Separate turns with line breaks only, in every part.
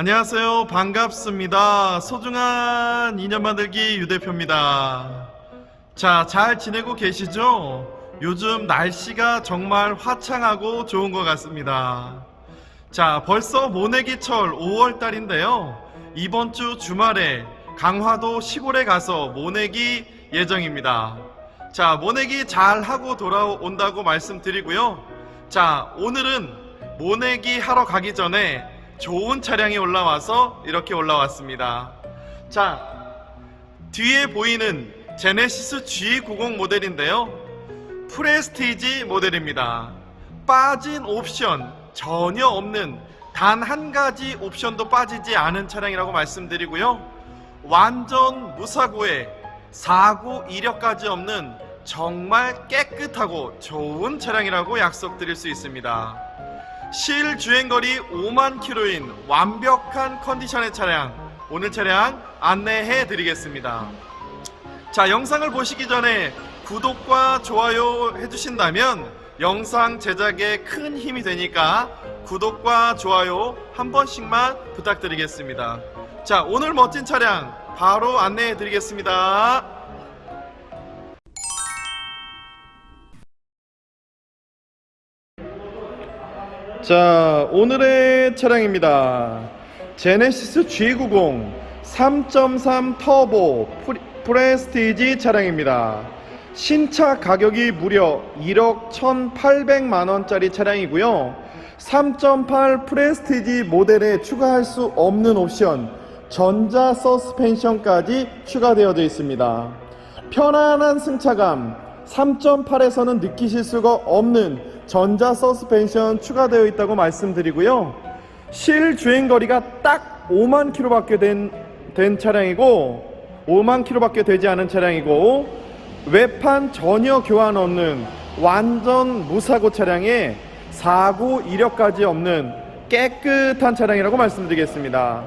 안녕하세요. 반갑습니다. 소중한 인연 만들기 유대표입니다. 자, 잘 지내고 계시죠? 요즘 날씨가 정말 화창하고 좋은 것 같습니다. 자, 벌써 모내기철 5월달인데요. 이번 주 주말에 강화도 시골에 가서 모내기 예정입니다. 자, 모내기 잘 하고 돌아온다고 말씀드리고요. 자, 오늘은 모내기 하러 가기 전에 좋은 차량이 올라와서 이렇게 올라왔습니다. 자, 뒤에 보이는 제네시스 G90 모델인데요. 프레스티지 모델입니다. 빠진 옵션 전혀 없는 단 한 가지 옵션도 빠지지 않은 차량이라고 말씀드리고요. 완전 무사고에 사고 이력까지 없는 정말 깨끗하고 좋은 차량이라고 약속드릴 수 있습니다. 실 주행거리 5만 킬로인 완벽한 컨디션의 차량 오늘 차량 안내해 드리겠습니다. 자, 영상을 보시기 전에 구독과 좋아요 해주신다면 영상 제작에 큰 힘이 되니까 구독과 좋아요 한 번씩만 부탁드리겠습니다. 자, 오늘 멋진 차량 바로 안내해 드리겠습니다. 자, 오늘의 차량입니다. 제네시스 G90 3.3 터보 프리- 프레스티지 차량입니다. 신차 가격이 무려 1억 1,800만 원짜리 차량이고요. 3.8 프레스티지 모델에 추가할 수 없는 옵션 전자 서스펜션까지 추가되어져 있습니다. 편안한 승차감 3.8에서는 느끼실 수가 없는 전자 서스펜션 추가되어 있다고 말씀드리고요. 실 주행 거리가 딱 5만 킬로밖에 된, 된 차량이고 5만 킬로밖에 되지 않은 차량이고 외판 전혀 교환 없는 완전 무사고 차량에 사고 이력까지 없는 깨끗한 차량이라고 말씀드리겠습니다.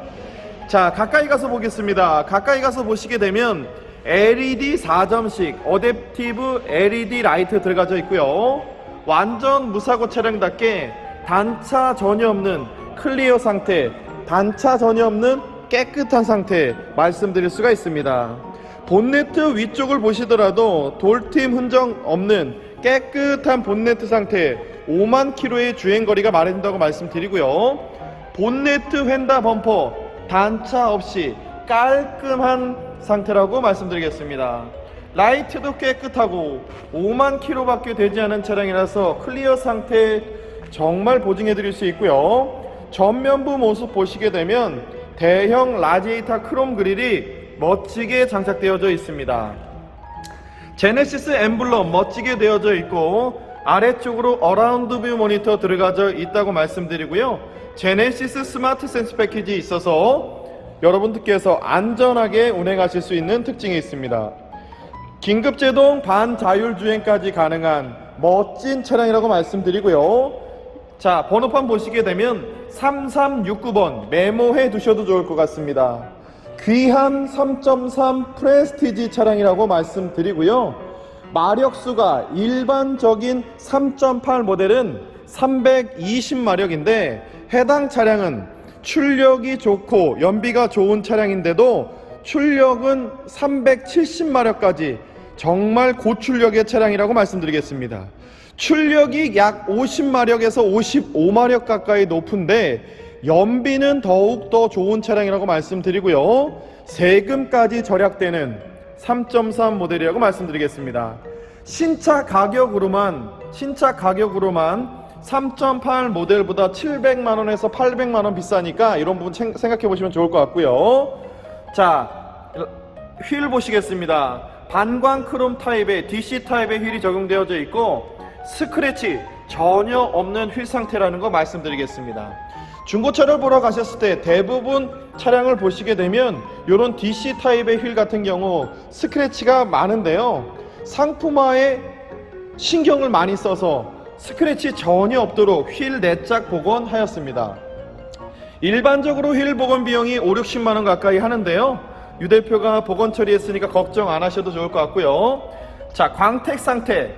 자, 가까이 가서 보겠습니다. 가까이 가서 보시게 되면 LED 4점식 어댑티브 LED 라이트 들어가져 있고요. 완전 무사고 차량답게 단차 전혀 없는 클리어 상태, 단차 전혀 없는 깨끗한 상태 말씀드릴 수가 있습니다. 본네트 위쪽을 보시더라도 돌팀 흔적 없는 깨끗한 본네트 상태 5만 킬로의 주행 거리가 마련된다고 말씀드리고요. 본네트 휀다 범퍼 단차 없이 깔끔한 상태라고 말씀드리겠습니다. 라이트도 깨끗하고 5만 킬로밖에 되지 않은 차량이라서 클리어 상태 정말 보증해 드릴 수 있고요. 전면부 모습 보시게 되면 대형 라지에이터 크롬 그릴이 멋지게 장착되어져 있습니다. 제네시스 엠블럼 멋지게 되어져 있고 아래쪽으로 어라운드 뷰 모니터 들어가져 있다고 말씀드리고요. 제네시스 스마트 센스 패키지 있어서 여러분들께서 안전하게 운행하실 수 있는 특징이 있습니다. 긴급 제동 반자율 주행까지 가능한 멋진 차량이라고 말씀드리고요. 자, 번호판 보시게 되면 3369번 메모해 두셔도 좋을 것 같습니다. 귀한 3.3 프레스티지 차량이라고 말씀드리고요. 마력수가 일반적인 3.8 모델은 320마력인데 해당 차량은 출력이 좋고 연비가 좋은 차량인데도 출력은 370마력까지 정말 고출력의 차량이라고 말씀드리겠습니다. 출력이 약 50마력에서 55마력 가까이 높은데 연비는 더욱 더 좋은 차량이라고 말씀드리고요. 세금까지 절약되는 3.3 모델이라고 말씀드리겠습니다. 신차 가격으로만 신차 가격으로만 3.8 모델보다 700만 원에서 800만 원 비싸니까 이런 부분 생- 생각해 보시면 좋을 것 같고요. 자, 휠 보시겠습니다. 반광 크롬 타입의 DC 타입의 휠이 적용되어져 있고 스크래치 전혀 없는 휠 상태라는 거 말씀드리겠습니다. 중고차를 보러 가셨을 때 대부분 차량을 보시게 되면 이런 DC 타입의 휠 같은 경우 스크래치가 많은데요. 상품화에 신경을 많이 써서 스크래치 전혀 없도록 휠 내짝 복원하였습니다. 일반적으로 휠 복원 비용이 5, 60만 원 가까이 하는데요. 유 대표가 복원 처리했으니까 걱정 안 하셔도 좋을 것 같고요. 자, 광택 상태.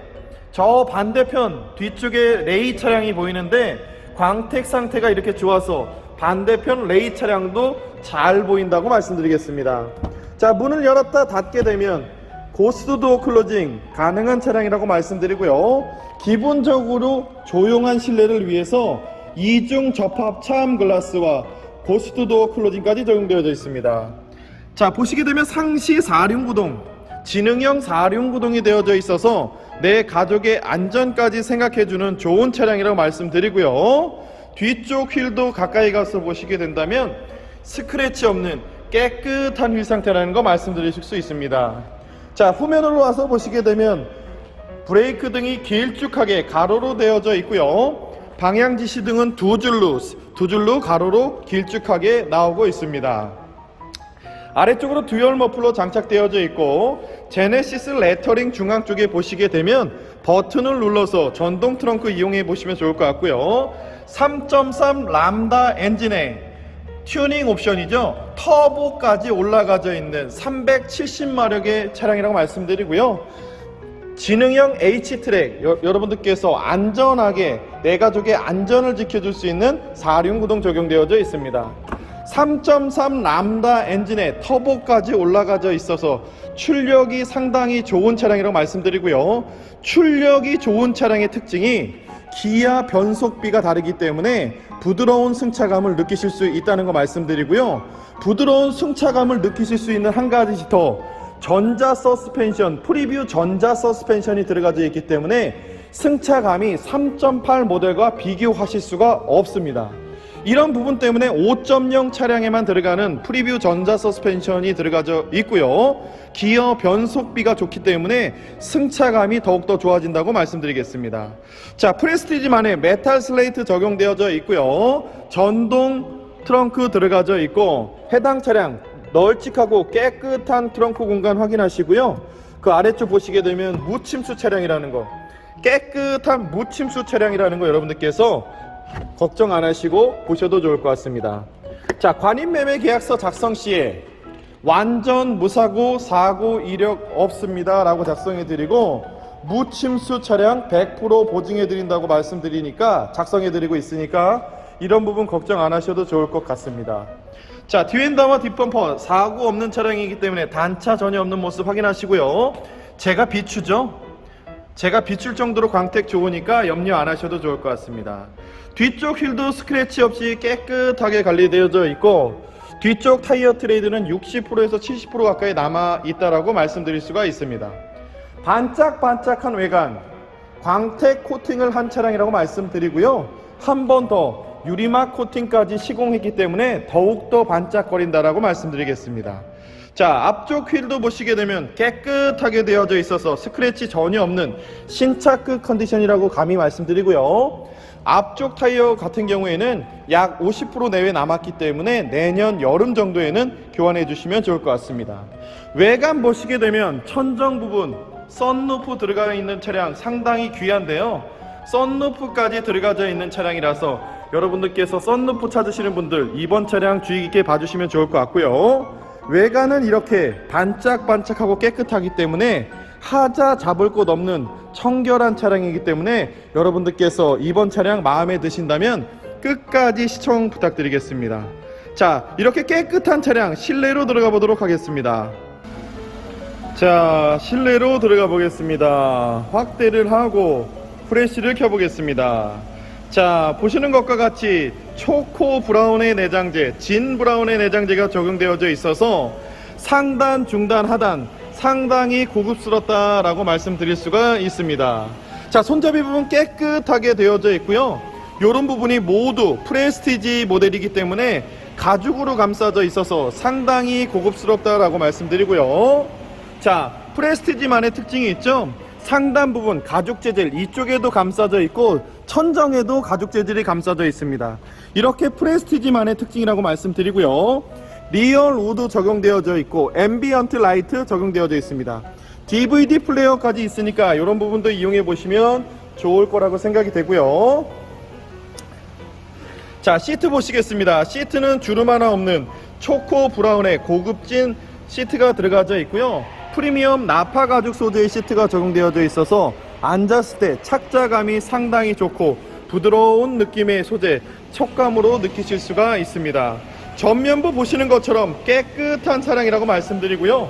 저 반대편 뒤쪽에 레이 차량이 보이는데 광택 상태가 이렇게 좋아서 반대편 레이 차량도 잘 보인다고 말씀드리겠습니다. 자, 문을 열었다 닫게 되면 고스트 도어 클로징 가능한 차량이라고 말씀드리고요. 기본적으로 조용한 실내를 위해서 이중 접합 차암 글라스와 고스트 도어 클로징까지 적용되어져 있습니다. 자, 보시게 되면 상시 4륜구동, 지능형 4륜구동이 되어져 있어서 내 가족의 안전까지 생각해주는 좋은 차량이라고 말씀드리고요. 뒤쪽 휠도 가까이 가서 보시게 된다면 스크래치 없는 깨끗한 휠 상태라는 거 말씀드리실 수 있습니다. 자, 후면으로 와서 보시게 되면 브레이크 등이 길쭉하게 가로로 되어져 있고요. 방향 지시 등은 두 줄로 두 줄로 가로로 길쭉하게 나오고 있습니다. 아래쪽으로 듀얼 머플러 장착되어져 있고 제네시스 레터링 중앙 쪽에 보시게 되면 버튼을 눌러서 전동 트렁크 이용해 보시면 좋을 것 같고요. 3.3 람다 엔진에 튜닝 옵션이죠. 터보까지 올라가져 있는 370마력의 차량이라고 말씀드리고요. 지능형 H-트랙 여, 여러분들께서 안전하게 내 가족의 안전을 지켜줄 수 있는 4륜 구동 적용되어져 있습니다. 3.3 람다 엔진에 터보까지 올라가져 있어서 출력이 상당히 좋은 차량이라고 말씀드리고요. 출력이 좋은 차량의 특징이 기아 변속비가 다르기 때문에 부드러운 승차감을 느끼실 수 있다는 거 말씀드리고요. 부드러운 승차감을 느끼실 수 있는 한 가지 더 전자 서스펜션, 프리뷰 전자 서스펜션이 들어가져 있기 때문에 승차감이 3.8 모델과 비교하실 수가 없습니다. 이런 부분 때문에 5.0 차량에만 들어가는 프리뷰 전자 서스펜션이 들어가져 있고요. 기어 변속비가 좋기 때문에 승차감이 더욱더 좋아진다고 말씀드리겠습니다. 자, 프레스티지만의 메탈 슬레이트 적용되어져 있고요. 전동 트렁크 들어가져 있고 해당 차량 널찍하고 깨끗한 트렁크 공간 확인하시고요. 그 아래쪽 보시게 되면 무침수 차량이라는 거 깨끗한 무침수 차량이라는 거 여러분들께서 걱정 안 하시고 보셔도 좋을 것 같습니다. 자, 관인매매 계약서 작성 시에 완전 무사고 사고 이력 없습니다. 라고 작성해 드리고 무침수 차량 100% 보증해 드린다고 말씀드리니까 작성해 드리고 있으니까 이런 부분 걱정 안 하셔도 좋을 것 같습니다. 자, 뒤엔다와 뒷범퍼 사고 없는 차량이기 때문에 단차 전혀 없는 모습 확인하시고요. 제가 비추죠. 제가 비출 정도로 광택 좋으니까 염려 안 하셔도 좋을 것 같습니다. 뒤쪽 휠도 스크래치 없이 깨끗하게 관리되어져 있고 뒤쪽 타이어 트레이드는 60%에서 70% 가까이 남아 있다라고 말씀드릴 수가 있습니다. 반짝반짝한 외관, 광택 코팅을 한 차량이라고 말씀드리고요. 한 번 더 유리막 코팅까지 시공했기 때문에 더욱더 반짝거린다라고 말씀드리겠습니다. 자, 앞쪽 휠도 보시게 되면 깨끗하게 되어져 있어서 스크래치 전혀 없는 신차급 컨디션이라고 감히 말씀드리고요. 앞쪽 타이어 같은 경우에는 약 50% 내외 남았기 때문에 내년 여름 정도에는 교환해 주시면 좋을 것 같습니다. 외관 보시게 되면 천정 부분 썬루프 들어가 있는 차량 상당히 귀한데요. 썬루프까지 들어가져 있는 차량이라서 여러분들께서 썬루프 찾으시는 분들 이번 차량 주의 깊게 봐주시면 좋을 것 같고요. 외관은 이렇게 반짝반짝하고 깨끗하기 때문에 하자 잡을 곳 없는 청결한 차량이기 때문에 여러분들께서 이번 차량 마음에 드신다면 끝까지 시청 부탁드리겠습니다. 자, 이렇게 깨끗한 차량 실내로 들어가 보도록 하겠습니다. 자, 실내로 들어가 보겠습니다. 확대를 하고 프레쉬를 켜 보겠습니다. 자, 보시는 것과 같이 초코 브라운의 내장재, 진 브라운의 내장재가 적용되어져 있어서 상단, 중단, 하단 상당히 고급스럽다라고 말씀드릴 수가 있습니다. 자, 손잡이 부분 깨끗하게 되어져 있고요. 이런 부분이 모두 프레스티지 모델이기 때문에 가죽으로 감싸져 있어서 상당히 고급스럽다라고 말씀드리고요. 자, 프레스티지만의 특징이 있죠. 상단 부분 가죽 재질 이쪽에도 감싸져 있고 천정에도 가죽 재질이 감싸져 있습니다. 이렇게 프레스티지만의 특징이라고 말씀드리고요. 리얼 우드 적용되어져 있고 앰비언트 라이트 적용되어져 있습니다. DVD 플레이어까지 있으니까 이런 부분도 이용해 보시면 좋을 거라고 생각이 되고요. 자 시트 보시겠습니다. 시트는 주름 하나 없는 초코 브라운의 고급진 시트가 들어가져 있고요. 프리미엄 나파 가죽 소재의 시트가 적용되어져 있어서 앉았을 때 착자감이 상당히 좋고 부드러운 느낌의 소재, 촉감으로 느끼실 수가 있습니다. 전면부 보시는 것처럼 깨끗한 차량이라고 말씀드리고요.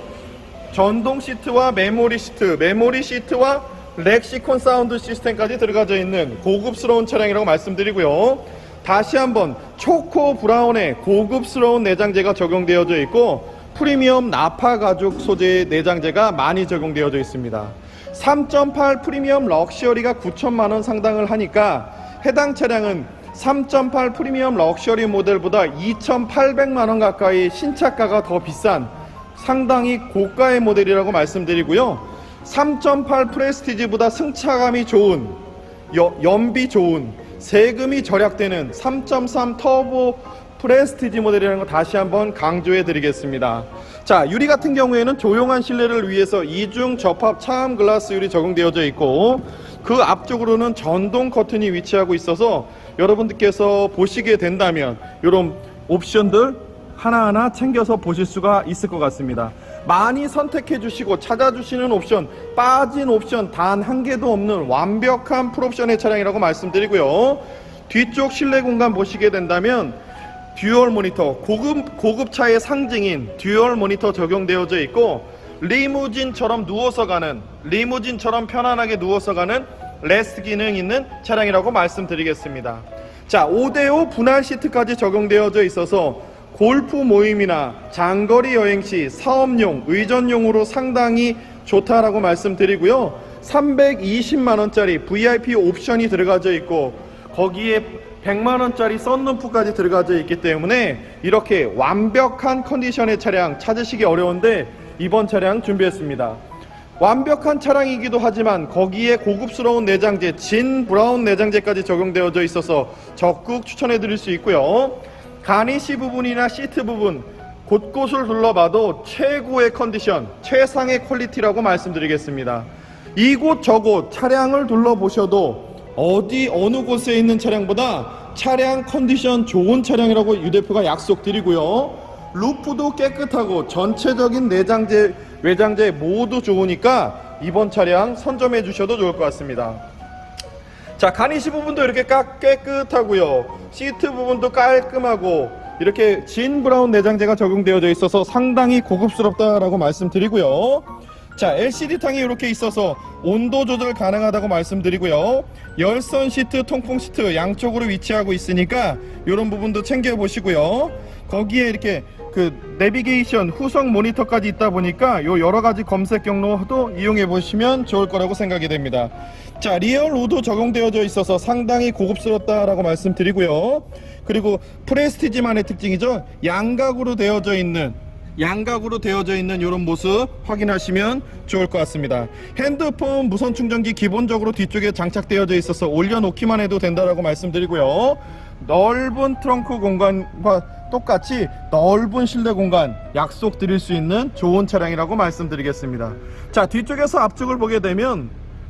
전동 시트와 메모리 시트, 메모리 시트와 렉시콘 사운드 시스템까지 들어가져 있는 고급스러운 차량이라고 말씀드리고요. 다시 한번 초코 브라운의 고급스러운 내장재가 적용되어져 있고 프리미엄 나파 가죽 소재의 내장재가 많이 적용되어져 있습니다. 3.8 프리미엄 럭셔리가 9천만 원 상당을 하니까 해당 차량은 3.8 프리미엄 럭셔리 모델보다 2,800만 원 가까이 신차가가 더 비싼 상당히 고가의 모델이라고 말씀드리고요. 3.8 프레스티지보다 승차감이 좋은 여- 연비 좋은 세금이 절약되는 3.3 터보 프레스티지 모델이라는 거 다시 한번 강조해 드리겠습니다. 자, 유리 같은 경우에는 조용한 실내를 위해서 이중 접합 차암 글라스 유리 적용되어져 있고 그 앞쪽으로는 전동 커튼이 위치하고 있어서 여러분들께서 보시게 된다면 이런 옵션들 하나하나 챙겨서 보실 수가 있을 것 같습니다. 많이 선택해 주시고 찾아주시는 옵션, 빠진 옵션 단 한 개도 없는 완벽한 풀옵션의 차량이라고 말씀드리고요. 뒤쪽 실내 공간 보시게 된다면 듀얼 모니터, 고급, 고급차의 상징인 듀얼 모니터 적용되어져 있고 리무진처럼 누워서 가는, 리무진처럼 편안하게 누워서 가는 레스트 기능 있는 차량이라고 말씀드리겠습니다. 자, 5대5 분할 시트까지 적용되어져 있어서 골프 모임이나 장거리 여행 시 사업용, 의전용으로 상당히 좋다라고 말씀드리고요. 320만 원짜리 VIP 옵션이 들어가져 있고 거기에 100만 원짜리 썬루프까지 들어가져 있기 때문에 이렇게 완벽한 컨디션의 차량 찾으시기 어려운데 이번 차량 준비했습니다. 완벽한 차량이기도 하지만 거기에 고급스러운 내장재 진 브라운 내장재까지 적용되어져 있어서 적극 추천해 드릴 수 있고요. 가니시 부분이나 시트 부분 곳곳을 둘러봐도 최고의 컨디션, 최상의 퀄리티라고 말씀드리겠습니다. 이곳 저곳 차량을 둘러보셔도 어디 어느 곳에 있는 차량보다 차량 컨디션 좋은 차량이라고 유 대표가 약속드리고요. 루프도 깨끗하고 전체적인 내장재, 외장재 모두 좋으니까 이번 차량 선점해 주셔도 좋을 것 같습니다. 자, 가니시 부분도 이렇게 까- 깨끗하고요. 시트 부분도 깔끔하고 이렇게 진 브라운 내장재가 적용되어져 있어서 상당히 고급스럽다라고 말씀드리고요. 자, LCD 탕이 이렇게 있어서 온도 조절 가능하다고 말씀드리고요. 열선 시트, 통풍 시트 양쪽으로 위치하고 있으니까 이런 부분도 챙겨 보시고요. 거기에 이렇게 그 내비게이션 후성 모니터까지 있다 보니까 요 여러 가지 검색 경로도 이용해 보시면 좋을 거라고 생각이 됩니다. 자, 리얼 로도 적용되어져 있어서 상당히 고급스럽다라고 말씀드리고요. 그리고 프레스티지만의 특징이죠. 양각으로 되어져 있는 양각으로 되어져 있는 이런 모습 확인하시면 좋을 것 같습니다. 핸드폰 무선 충전기 기본적으로 뒤쪽에 장착되어져 있어서 올려놓기만 해도 된다라고 말씀드리고요. 넓은 트렁크 공간과 똑같이 넓은 실내 공간 약속 드릴 수 있는 좋은 차량이라고 말씀드리겠습니다. 자, 뒤쪽에서 앞쪽을 보게 되면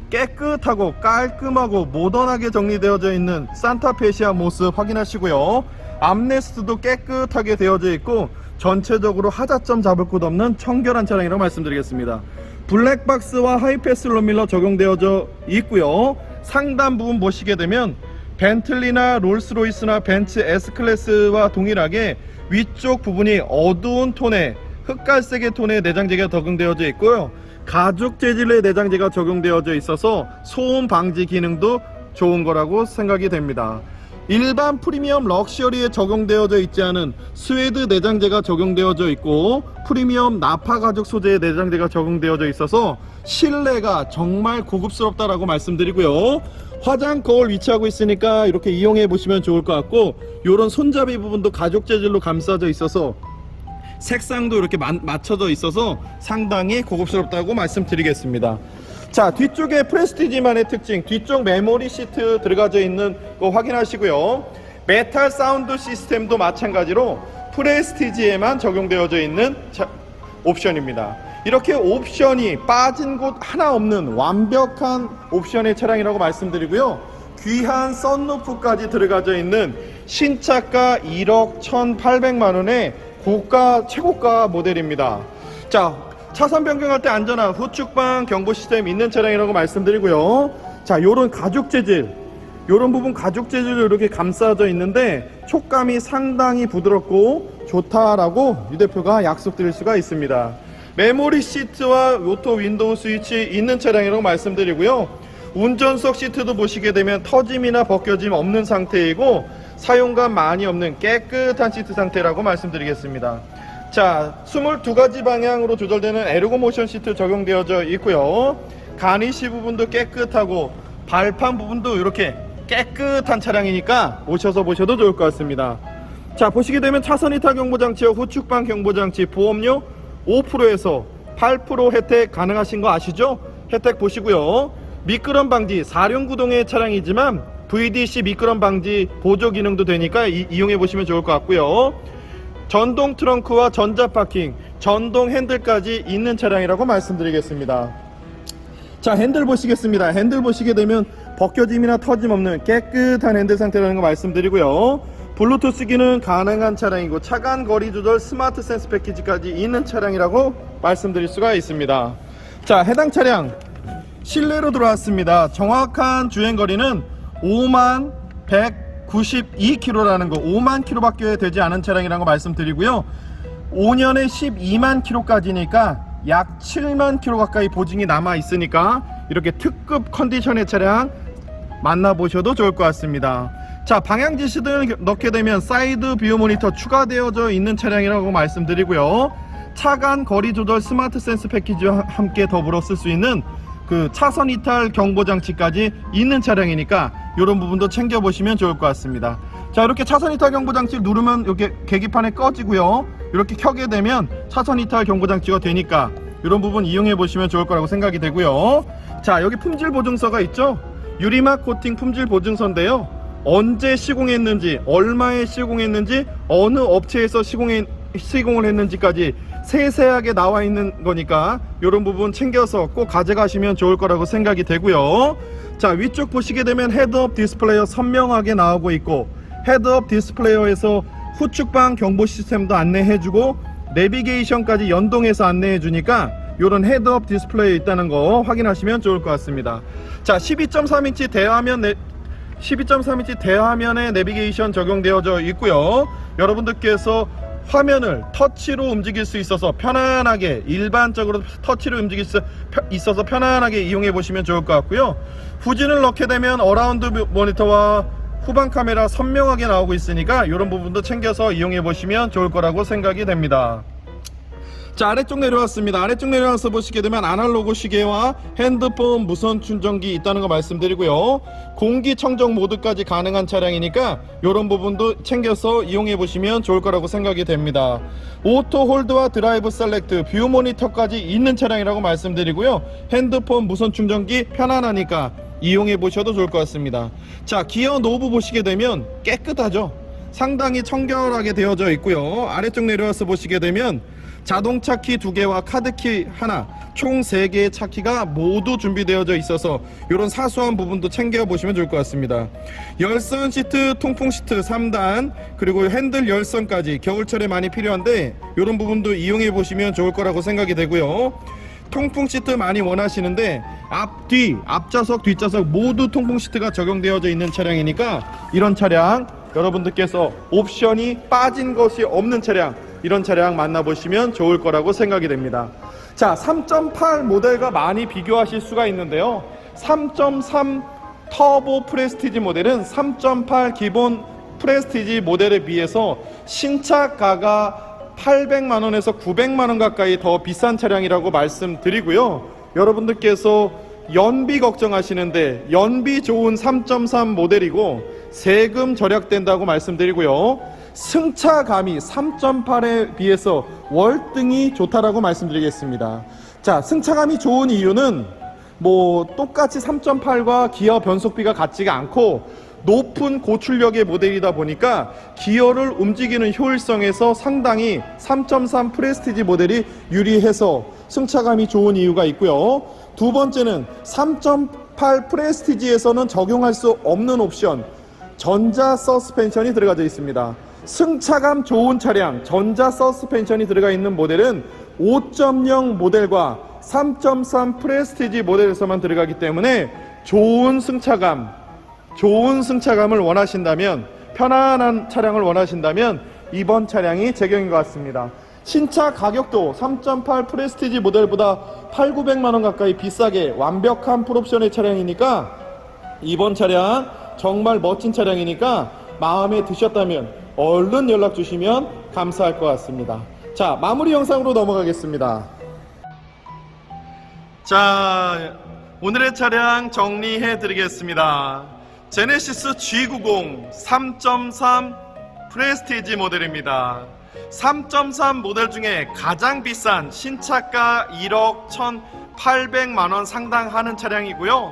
깨끗하고 깔끔하고 모던하게 정리되어져 있는 산타페시아 모습 확인하시고요. 암레스트도 깨끗하게 되어져 있고 전체적으로 하자점 잡을 곳 없는 청결한 차량이라고 말씀드리겠습니다. 블랙박스와 하이패스 롬밀러 적용되어져 있고요. 상단 부분 보시게 되면 벤틀리나 롤스로이스나 벤츠 S클래스와 동일하게 위쪽 부분이 어두운 톤의 흑갈색의 톤의 내장재가 적용되어져 있고요. 가죽 재질의 내장재가 적용되어져 있어서 소음 방지 기능도 좋은 거라고 생각이 됩니다. 일반 프리미엄 럭셔리에 적용되어져 있지 않은 스웨드 내장재가 적용되어져 있고 프리미엄 나파 가죽 소재의 내장재가 적용되어져 있어서 실내가 정말 고급스럽다라고 말씀드리고요. 화장 거울 위치하고 있으니까 이렇게 이용해 보시면 좋을 것 같고 이런 손잡이 부분도 가죽 재질로 감싸져 있어서 색상도 이렇게 마- 맞춰져 있어서 상당히 고급스럽다고 말씀드리겠습니다. 자, 뒤쪽에 프레스티지만의 특징, 뒤쪽 메모리 시트 들어가져 있는 거 확인하시고요. 메탈 사운드 시스템도 마찬가지로 프레스티지에만 적용되어져 있는 자- 옵션입니다. 이렇게 옵션이 빠진 곳 하나 없는 완벽한 옵션의 차량이라고 말씀드리고요. 귀한 썬루프까지 들어가져 있는 신차가 1억 1,800만 원의 고가 최고가 모델입니다. 자, 차선 변경할 때 안전한 후측방 경보 시스템 있는 차량이라고 말씀드리고요. 자, 요런 가죽 재질 이런 부분 가죽 재질로 이렇게 감싸져 있는데 촉감이 상당히 부드럽고 좋다라고 유 대표가 약속드릴 수가 있습니다. 메모리 시트와 오토 윈도우 스위치 있는 차량이라고 말씀드리고요. 운전석 시트도 보시게 되면 터짐이나 벗겨짐 없는 상태이고 사용감 많이 없는 깨끗한 시트 상태라고 말씀드리겠습니다. 자, 22가지 방향으로 조절되는 에르고 모션 시트 적용되어져 있고요. 가니시 부분도 깨끗하고 발판 부분도 이렇게 깨끗한 차량이니까 오셔서 보셔도 좋을 것 같습니다. 자, 보시게 되면 차선 이탈 경보 장치와 후측방 경보 장치 보험료 5%에서 8% 혜택 가능하신 거 아시죠? 혜택 보시고요. 미끄럼 방지 사륜구동의 차량이지만 VDC 미끄럼 방지 보조 기능도 되니까 이, 이용해 보시면 좋을 것 같고요. 전동 트렁크와 전자 파킹, 전동 핸들까지 있는 차량이라고 말씀드리겠습니다. 자, 핸들 보시겠습니다. 핸들 보시게 되면 벗겨짐이나 터짐 없는 깨끗한 핸들 상태라는 거 말씀드리고요. 블루투스 기능 가능한 차량이고 차간 거리 조절 스마트 센스 패키지까지 있는 차량이라고 말씀드릴 수가 있습니다. 자, 해당 차량 실내로 들어왔습니다. 정확한 주행 거리는 5만 192km라는 거, 5만 km밖에 되지 않은 차량이라는 거 말씀드리고요. 5년에 12만 km까지니까 약 7만 km 가까이 보증이 남아 있으니까 이렇게 특급 컨디션의 차량 만나보셔도 좋을 것 같습니다. 자, 방향 지시등을 넣게 되면 사이드 뷰 모니터 추가되어져 있는 차량이라고 말씀드리고요. 차간 거리 조절 스마트 센스 패키지와 함께 더불어 쓸 수 있는 그 차선 이탈 경보 장치까지 있는 차량이니까 이런 부분도 챙겨 보시면 좋을 것 같습니다. 자, 이렇게 차선 이탈 경보 장치를 누르면 이렇게 계기판에 꺼지고요. 이렇게 켜게 되면 차선 이탈 경보 장치가 되니까 이런 부분 이용해 보시면 좋을 거라고 생각이 되고요. 자, 여기 품질 보증서가 있죠? 유리막 코팅 품질 보증서인데요. 언제 시공했는지, 얼마에 시공했는지, 어느 업체에서 시공해, 시공을 했는지까지 세세하게 나와 있는 거니까 이런 부분 챙겨서 꼭 가져가시면 좋을 거라고 생각이 되고요. 자, 위쪽 보시게 되면 헤드업 디스플레이어 선명하게 나오고 있고 헤드업 디스플레이어에서 후측방 경보 시스템도 안내해주고 내비게이션까지 연동해서 안내해주니까 이런 헤드업 디스플레이 있다는 거 확인하시면 좋을 것 같습니다. 자, 12.3인치 대화면 내, 12.3인치 대화면에 내비게이션 적용되어져 있고요. 여러분들께서 화면을 터치로 움직일 수 있어서 편안하게 일반적으로 터치로 움직일 수 있어서 편안하게 이용해 보시면 좋을 것 같고요. 후진을 넣게 되면 어라운드 모니터와 후방 카메라 선명하게 나오고 있으니까 이런 부분도 챙겨서 이용해 보시면 좋을 거라고 생각이 됩니다. 자 아래쪽 내려왔습니다. 아래쪽 내려와서 보시게 되면 아날로그 시계와 핸드폰 무선 충전기 있다는 거 말씀드리고요. 공기청정 모드까지 가능한 차량이니까 이런 부분도 챙겨서 이용해 보시면 좋을 거라고 생각이 됩니다. 오토 홀드와 드라이브 셀렉트 뷰 모니터까지 있는 차량이라고 말씀드리고요. 핸드폰 무선 충전기 편안하니까 이용해 보셔도 좋을 것 같습니다. 자 기어 노브 보시게 되면 깨끗하죠? 상당히 청결하게 되어져 있고요. 아래쪽 내려와서 보시게 되면 자동차 키 두 개와 카드 키 하나 총 세 개의 차 키가 모두 준비되어져 있어서 이런 사소한 부분도 챙겨 보시면 좋을 것 같습니다. 열선 시트, 통풍 시트 3단 그리고 핸들 열선까지 겨울철에 많이 필요한데 이런 부분도 이용해 보시면 좋을 거라고 생각이 되고요. 통풍 시트 많이 원하시는데 앞, 뒤, 앞좌석, 뒷좌석 모두 통풍 시트가 적용되어져 있는 차량이니까 이런 차량 여러분들께서 옵션이 빠진 것이 없는 차량 이런 차량 만나보시면 좋을 거라고 생각이 됩니다. 자, 3.8 모델과 많이 비교하실 수가 있는데요. 3.3 터보 프레스티지 모델은 3.8 기본 프레스티지 모델에 비해서 신차가가 800만 원에서 900만 원 가까이 더 비싼 차량이라고 말씀드리고요. 여러분들께서 연비 걱정하시는데 연비 좋은 3.3 모델이고 세금 절약된다고 말씀드리고요. 승차감이 3.8에 비해서 월등히 좋다라고 말씀드리겠습니다. 자, 승차감이 좋은 이유는 뭐 똑같이 3.8과 기어 변속비가 같지가 않고 높은 고출력의 모델이다 보니까 기어를 움직이는 효율성에서 상당히 3.3 프레스티지 모델이 유리해서 승차감이 좋은 이유가 있고요. 두 번째는 3.8 프레스티지에서는 적용할 수 없는 옵션 전자 서스펜션이 들어가져 있습니다. 승차감 좋은 차량 전자 서스펜션이 들어가 있는 모델은 5.0 모델과 3.3 프레스티지 모델에서만 들어가기 때문에 좋은 승차감 좋은 승차감을 원하신다면 편안한 차량을 원하신다면 이번 차량이 제격인 것 같습니다. 신차 가격도 3.8 프레스티지 모델보다 8, 900만 원 가까이 비싸게 완벽한 풀옵션의 차량이니까 이번 차량 정말 멋진 차량이니까 마음에 드셨다면 얼른 연락 주시면 감사할 것 같습니다. 자, 마무리 영상으로 넘어가겠습니다. 자, 오늘의 차량 정리해 드리겠습니다. 제네시스 G90 3.3 프레스티지 모델입니다. 3.3 모델 중에 가장 비싼 신차가 1억 1,800만 원 상당하는 차량이고요.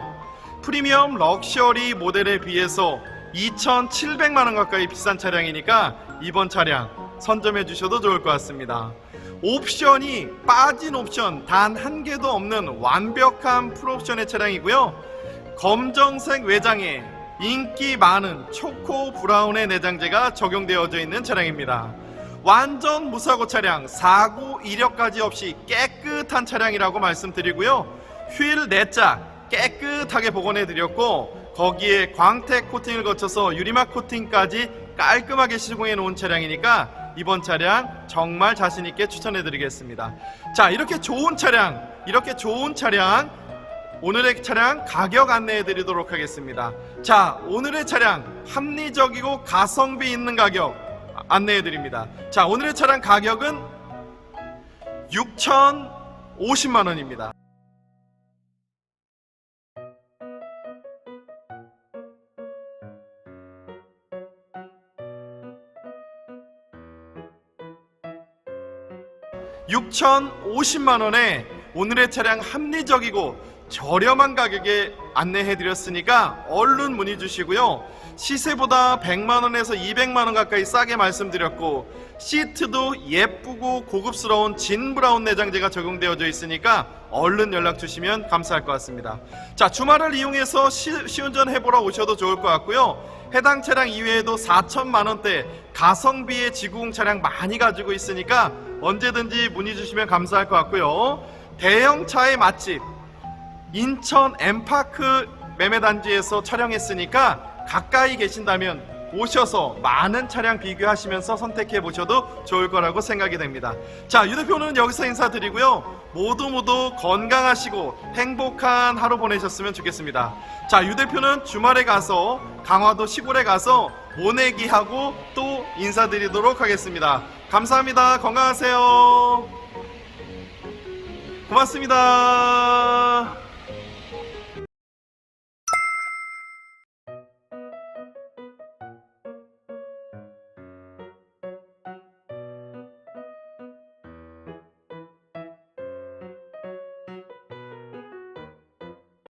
프리미엄 럭셔리 모델에 비해서 2,700만 원 가까이 비싼 차량이니까 이번 차량 선점해 주셔도 좋을 것 같습니다. 옵션이 빠진 옵션 단 한 개도 없는 완벽한 풀옵션의 차량이고요. 검정색 외장에 인기 많은 초코 브라운의 내장재가 적용되어져 있는 차량입니다. 완전 무사고 차량, 사고 이력까지 없이 깨끗한 차량이라고 말씀드리고요. 휠 내자 깨끗하게 복원해 드렸고 거기에 광택 코팅을 거쳐서 유리막 코팅까지 깔끔하게 시공해 놓은 차량이니까 이번 차량 정말 자신 있게 추천해 드리겠습니다. 자, 이렇게 좋은 차량, 이렇게 좋은 차량 오늘의 차량 가격 안내해 드리도록 하겠습니다. 자, 오늘의 차량 합리적이고 가성비 있는 가격 안내해 드립니다. 자, 오늘의 차량 가격은 6,050만 원입니다. (6,050만 원에) 오늘의 차량 합리적이고 저렴한 가격에 안내해 드렸으니까 얼른 문의 주시고요. 시세보다 100만 원에서 200만 원 가까이 싸게 말씀드렸고 시트도 예쁘고 고급스러운 진 브라운 내장재가 적용되어져 있으니까 얼른 연락 주시면 감사할 것 같습니다. 자 주말을 이용해서 시, 시운전 해보러 오셔도 좋을 것 같고요. 해당 차량 이외에도 4천만 원대 가성비의 지구공 차량 많이 가지고 있으니까 언제든지 문의 주시면 감사할 것 같고요 대형차의 맛집 인천 엠파크 매매단지에서 촬영했으니까 가까이 계신다면 오셔서 많은 차량 비교하시면서 선택해 보셔도 좋을 거라고 생각이 됩니다. 자, 유 대표는 여기서 인사드리고요. 모두 모두 건강하시고 행복한 하루 보내셨으면 좋겠습니다. 자, 유 대표는 주말에 가서 강화도 시골에 가서 모내기 하고 또 인사드리도록 하겠습니다. 감사합니다. 건강하세요. 고맙습니다.